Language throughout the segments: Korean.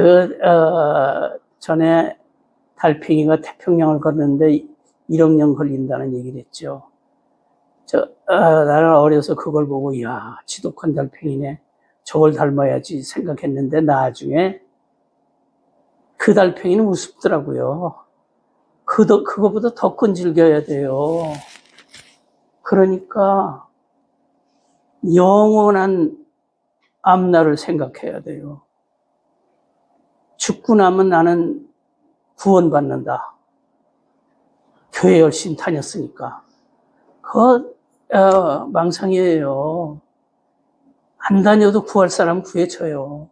그, 어, 전에 달팽이가 태평양을 걷는데 1억 년 걸린다는 얘기를 했죠. 저, 어, 나는 어려서 그걸 보고, 야 지독한 달팽이네. 저걸 닮아야지 생각했는데, 나중에 그 달팽이는 우습더라고요. 그, 더, 그거보다 더 끈질겨야 돼요. 그러니까, 영원한 앞날을 생각해야 돼요. 죽고 나면 나는 구원받는다. 교회 열심히 다녔으니까. 그거, 어, 망상이에요. 안 다녀도 구할 사람 구해줘요.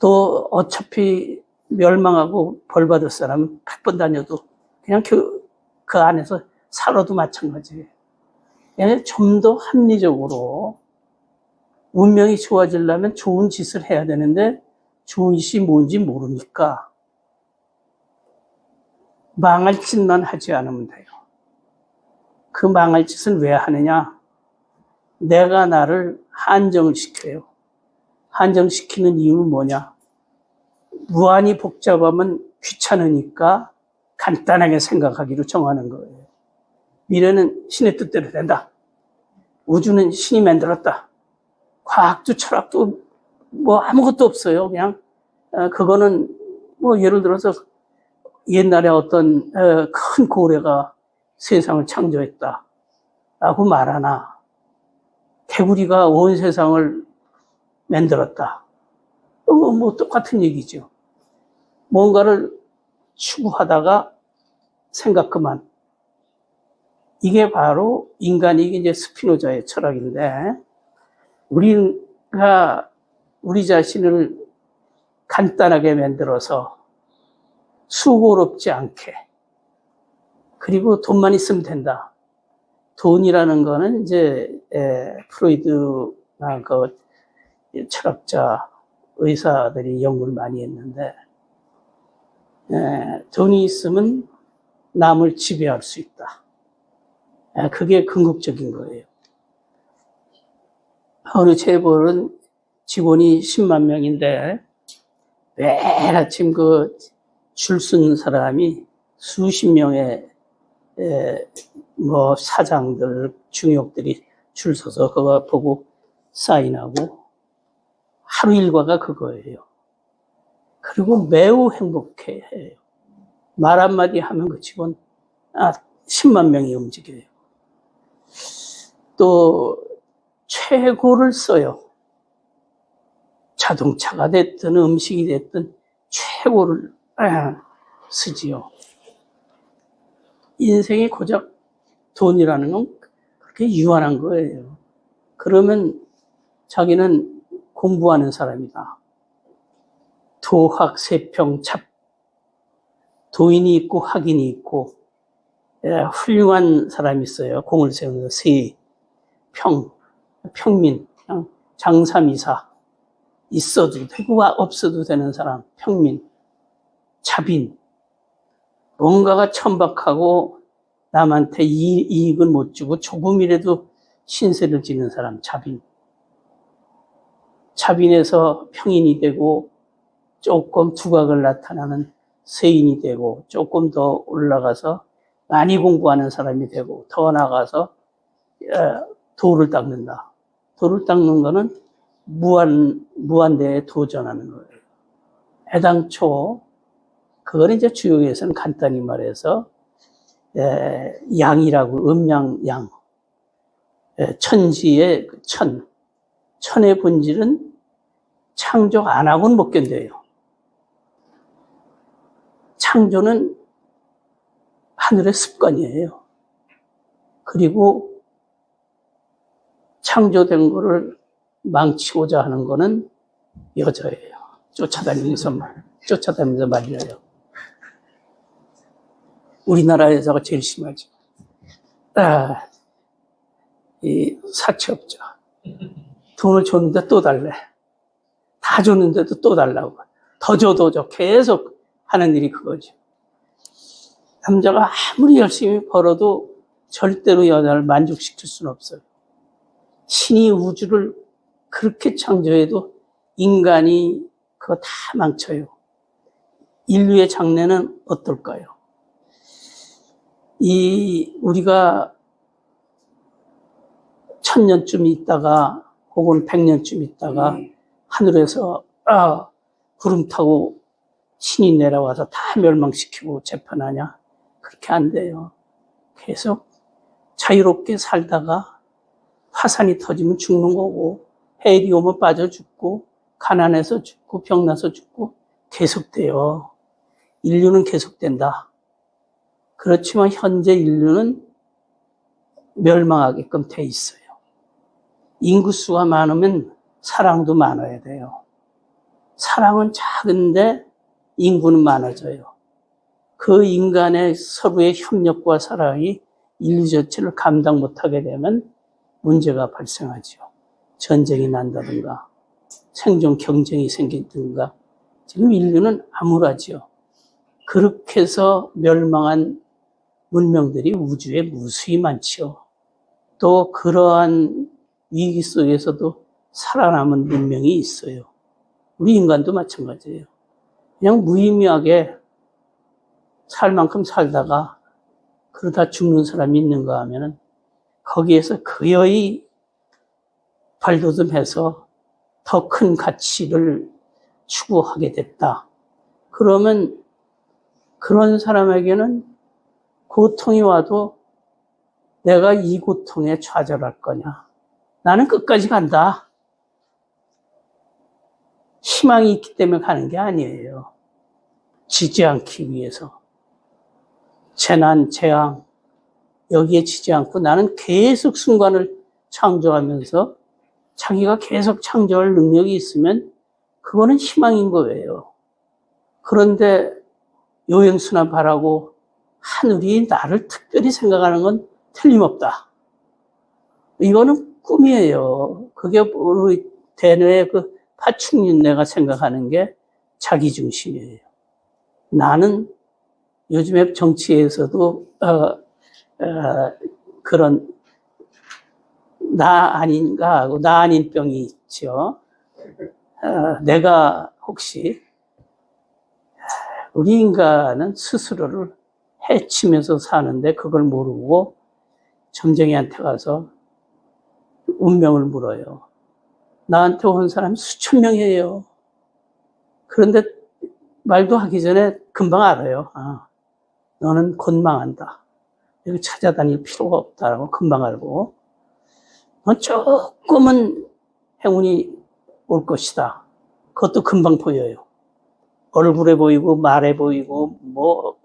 또 어차피 멸망하고 벌 받을 사람은 100번 다녀도 그냥 그, 그 안에서 살아도 마찬가지예요. 좀 더 합리적으로 운명이 좋아지려면 좋은 짓을 해야 되는데 짓이 뭔지 모르니까 망할 짓만 하지 않으면 돼요. 그 망할 짓은 왜 하느냐? 내가 나를 한정을 시켜요. 한정시키는 이유는 뭐냐? 무한히 복잡하면 귀찮으니까 간단하게 생각하기로 정하는 거예요. 미래는 신의 뜻대로 된다. 우주는 신이 만들었다. 과학도 철학도 뭐 아무것도 없어요. 그냥 어, 그거는 뭐 예를 들어서 옛날에 어떤 어, 큰 고래가 세상을 창조했다. 라고 말하나 개구리가 온 세상을 만들었다. 어, 뭐 똑같은 얘기죠. 뭔가를 추구하다가 생각 그만. 이게 바로 인간이 이제 스피노자의 철학인데 우리가 우리 자신을 간단하게 만들어서 수고롭지 않게 그리고 돈만 있으면 된다. 돈이라는 거는 이제 에, 프로이드나 그 철학자 의사들이 연구를 많이 했는데 에, 돈이 있으면 남을 지배할 수 있다. 에, 그게 궁극적인 거예요. 어느 재벌은 직원이 10만 명인데 매일 아침 그줄쓴 사람이 수십 명의 에, 뭐 사장들, 중역들이 줄 서서 그거 보고 사인하고 하루 일과가 그거예요. 그리고 매우 행복해 해요. 말 한마디 하면 그 직원, 아, 10만 명이 움직여요. 또, 최고를 써요. 자동차가 됐든 음식이 됐든 최고를 아, 쓰지요. 인생이 고작 돈이라는 건 그렇게 유한한 거예요. 그러면 자기는 공부하는 사람이다. 도학, 세평, 찹. 도인이 있고 학인이 있고 예, 훌륭한 사람이 있어요. 공을 세우는 세, 평, 평민, 그냥 장사미사. 있어도 되고 없어도 되는 사람, 평민, 자빈. 뭔가가 천박하고 남한테 이, 이익은 못 주고 조금이라도 신세를 지는 사람, 자빈. 자빈에서 평인이 되고 조금 두각을 나타나는 세인이 되고 조금 더 올라가서 많이 공부하는 사람이 되고 더 나가서 어, 도를 닦는다. 도를 닦는 거는 무한, 무한대에 도전하는 거예요. 애당초, 그걸 이제 주역에서는 간단히 말해서, 에, 양이라고, 음양, 양. 에, 천지의 그 천. 천의 본질은 창조 안 하고는 못 견뎌요. 창조는 하늘의 습관이에요. 그리고 창조된 거를 망치고자 하는 거는 여자예요. 쫓아다니면서 말, 쫓아다니면서 말려요. 우리나라 여자가 제일 심하죠. 아, 이 사채업자. 돈을 줬는데 또 달래. 다 줬는데도 또 달라고. 더 줘, 더 줘. 계속 하는 일이 그거죠. 남자가 아무리 열심히 벌어도 절대로 여자를 만족시킬 수는 없어요. 신이 우주를 그렇게 창조해도 인간이 그거 다 망쳐요. 인류의 장래는 어떨까요? 이, 우리가 천년쯤 있다가 혹은 백년쯤 있다가 하늘에서, 아, 구름 타고 신이 내려와서 다 멸망시키고 재판하냐? 그렇게 안 돼요. 계속 자유롭게 살다가 화산이 터지면 죽는 거고, 해일이 오면 빠져 죽고, 가난해서 죽고, 병나서 죽고, 계속돼요. 인류는 계속된다. 그렇지만 현재 인류는 멸망하게끔 돼 있어요. 인구수가 많으면 사랑도 많아야 돼요. 사랑은 작은데 인구는 많아져요. 그 인간의 서로의 협력과 사랑이 인류 전체를 감당 못하게 되면 문제가 발생하죠. 전쟁이 난다든가 생존 경쟁이 생기든가 지금 인류는 암울하죠. 그렇게 해서 멸망한 문명들이 우주에 무수히 많지요. 또 그러한 위기 속에서도 살아남은 문명이 있어요. 우리 인간도 마찬가지예요. 그냥 무의미하게 살 만큼 살다가 그러다 죽는 사람이 있는가 하면은 거기에서 그여이 발돋움해서 더 큰 가치를 추구하게 됐다. 그러면 그런 사람에게는 고통이 와도 내가 이 고통에 좌절할 거냐. 나는 끝까지 간다. 희망이 있기 때문에 가는 게 아니에요. 지지 않기 위해서. 재난, 재앙, 여기에 지지 않고 나는 계속 순간을 창조하면서 자기가 계속 창조할 능력이 있으면 그거는 희망인 거예요. 그런데 요행수나 바라고 하늘이 나를 특별히 생각하는 건 틀림없다. 이거는 꿈이에요. 그게 우리 대뇌의 그 파충류내가 생각하는 게 자기 중심이에요. 나는 요즘에 정치에서도 어, 어, 그런 나 아닌가 하고 나 아닌 병이 있죠. 어, 내가 혹시 우리 인간은 스스로를 해치면서 사는데 그걸 모르고 점쟁이한테 가서 운명을 물어요. 나한테 온 사람 수천 명이에요. 그런데 말도 하기 전에 금방 알아요. 아, 너는 곧 망한다. 여기 찾아다닐 필요가 없다라고 금방 알고, 넌 조금은 행운이 올 것이다. 그것도 금방 보여요. 얼굴에 보이고, 말에 보이고, 뭐,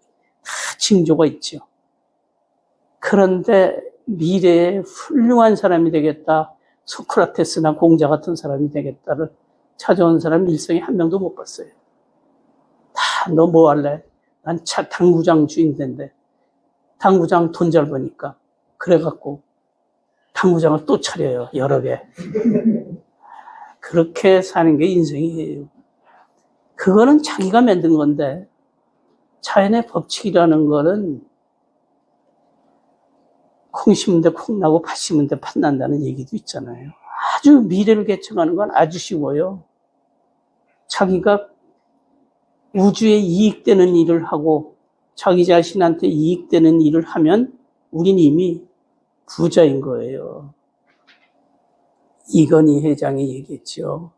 다 징조가 있죠. 그런데 미래에 훌륭한 사람이 되겠다. 소크라테스나 공자 같은 사람이 되겠다를 찾아온 사람 일생에 한 명도 못 봤어요. 다 너 뭐 할래? 난 차 당구장 주인 된데 당구장 돈 잘 버니까 그래갖고 당구장을 또 차려요 여러 개. 그렇게 사는 게 인생이에요. 그거는 자기가 만든 건데 자연의 법칙이라는 거는 콩 심은 데 콩 나고 팥 심은 데 팥 난다는 얘기도 있잖아요. 아주 미래를 개척하는 건 아주 쉬워요. 자기가 우주에 이익되는 일을 하고 자기 자신한테 이익되는 일을 하면 우린 이미 부자인 거예요. 이건희 회장이 얘기했죠.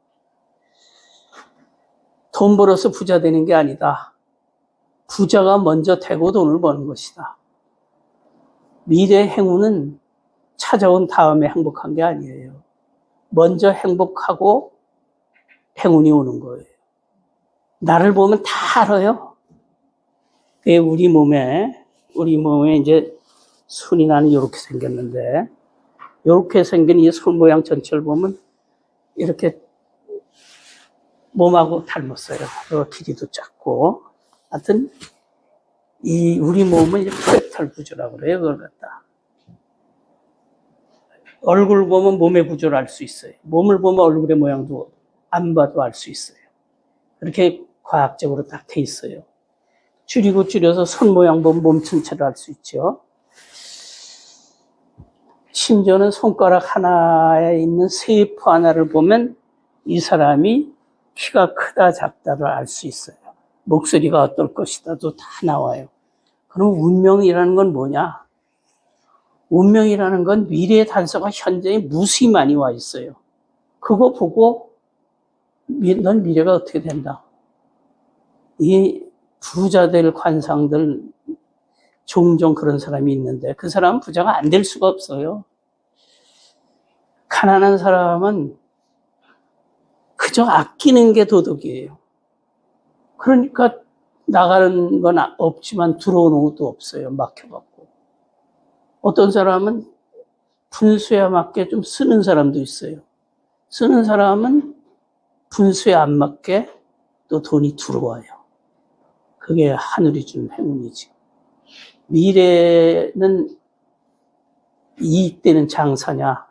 돈 벌어서 부자 되는 게 아니다. 부자가 먼저 되고 돈을 버는 것이다. 미래 행운은 찾아온 다음에 행복한 게 아니에요. 먼저 행복하고 행운이 오는 거예요. 나를 보면 다 알아요. 우리 몸에, 우리 몸에 이제 순이 나는 이렇게 생겼는데, 이렇게 생긴 이 손 모양 전체를 보면 이렇게 몸하고 닮았어요. 그 길이도 작고. 하여튼, 이, 우리 몸은 프렉탈 구조라고 그래요. 그걸 갖다. 얼굴 보면 몸의 구조를 알 수 있어요. 몸을 보면 얼굴의 모양도 안 봐도 알 수 있어요. 그렇게 과학적으로 딱 돼 있어요. 줄이고 줄여서 손 모양 보면 몸 전체를 알 수 있죠. 심지어는 손가락 하나에 있는 세포 하나를 보면 이 사람이 키가 크다 작다를 알 수 있어요. 목소리가 어떨 것이다도 다 나와요. 그럼 운명이라는 건 뭐냐? 운명이라는 건 미래의 단서가 현재에 무수히 많이 와 있어요. 그거 보고 미- 넌 미래가 어떻게 된다. 이 부자들 관상들 종종 그런 사람이 있는데 그 사람은 부자가 안 될 수가 없어요. 가난한 사람은 그저 아끼는 게 도덕이에요. 그러니까 나가는 건 없지만 들어오는 것도 없어요. 막혀갖고. 어떤 사람은 분수에 맞게 좀 쓰는 사람도 있어요. 쓰는 사람은 분수에 안 맞게 또 돈이 들어와요. 그게 하늘이 준 행운이지. 미래는 이익되는 장사냐?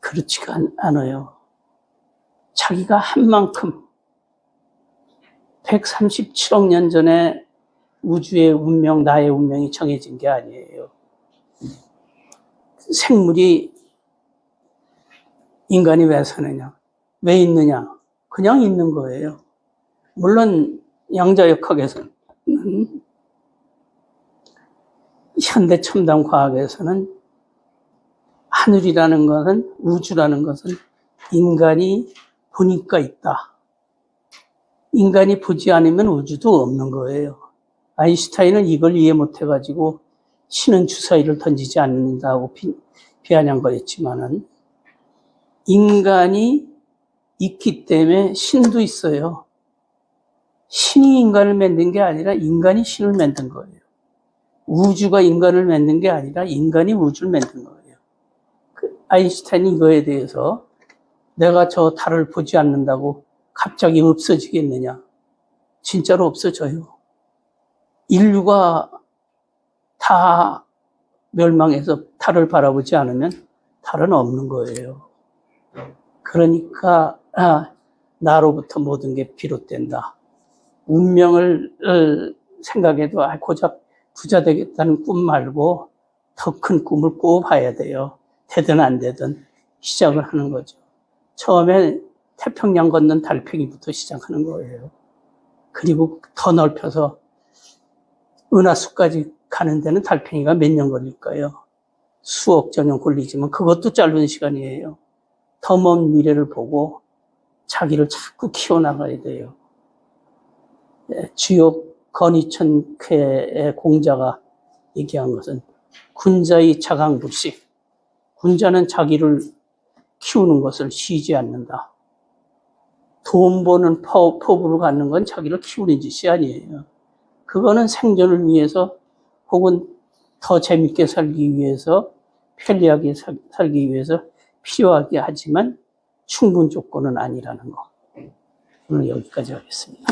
그렇지가 않- 않아요. 자기가 한 만큼 137억 년 전에 우주의 운명, 나의 운명이 정해진 게 아니에요. 생물이 인간이 왜 사느냐? 왜 있느냐? 그냥 있는 거예요. 물론 양자역학에서는 현대 첨단 과학에서는 하늘이라는 것은 우주라는 것은 인간이 보니까 있다. 인간이 보지 않으면 우주도 없는 거예요. 아인슈타인은 이걸 이해 못 해가지고 신은 주사위를 던지지 않는다고 비, 비아냥거렸지만은 인간이 있기 때문에 신도 있어요. 신이 인간을 만든 게 아니라 인간이 신을 만든 거예요. 우주가 인간을 만든 게 아니라 인간이 우주를 만든 거예요. 그 아인슈타인이 이거에 대해서 내가 저 달을 보지 않는다고 갑자기 없어지겠느냐? 진짜로 없어져요. 인류가 다 멸망해서 달을 바라보지 않으면 달은 없는 거예요. 그러니까 아, 나로부터 모든 게 비롯된다. 운명을 을 생각해도 아, 고작 부자 되겠다는 꿈 말고 더 큰 꿈을 꿔봐야 돼요. 되든 안 되든 시작을 하는 거죠. 처음에 태평양 건넌 달팽이부터 시작하는 거예요. 그리고 더 넓혀서 은하수까지 가는 데는 달팽이가 몇 년 걸릴까요? 수억 전년 걸리지만 그것도 짧은 시간이에요. 더 먼 미래를 보고 자기를 자꾸 키워나가야 돼요. 예, 주요 건희천쾌의 공자가 얘기한 것은 군자의 자강불식. 군자는 자기를 키우는 것을 쉬지 않는다. 돈 버는 포, 포부를 갖는 건 자기를 키우는 짓이 아니에요. 그거는 생존을 위해서 혹은 더 재밌게 살기 위해서 편리하게 살, 살기 위해서 필요하게 하지만 충분 조건은 아니라는 거. 오늘 여기까지 하겠습니다.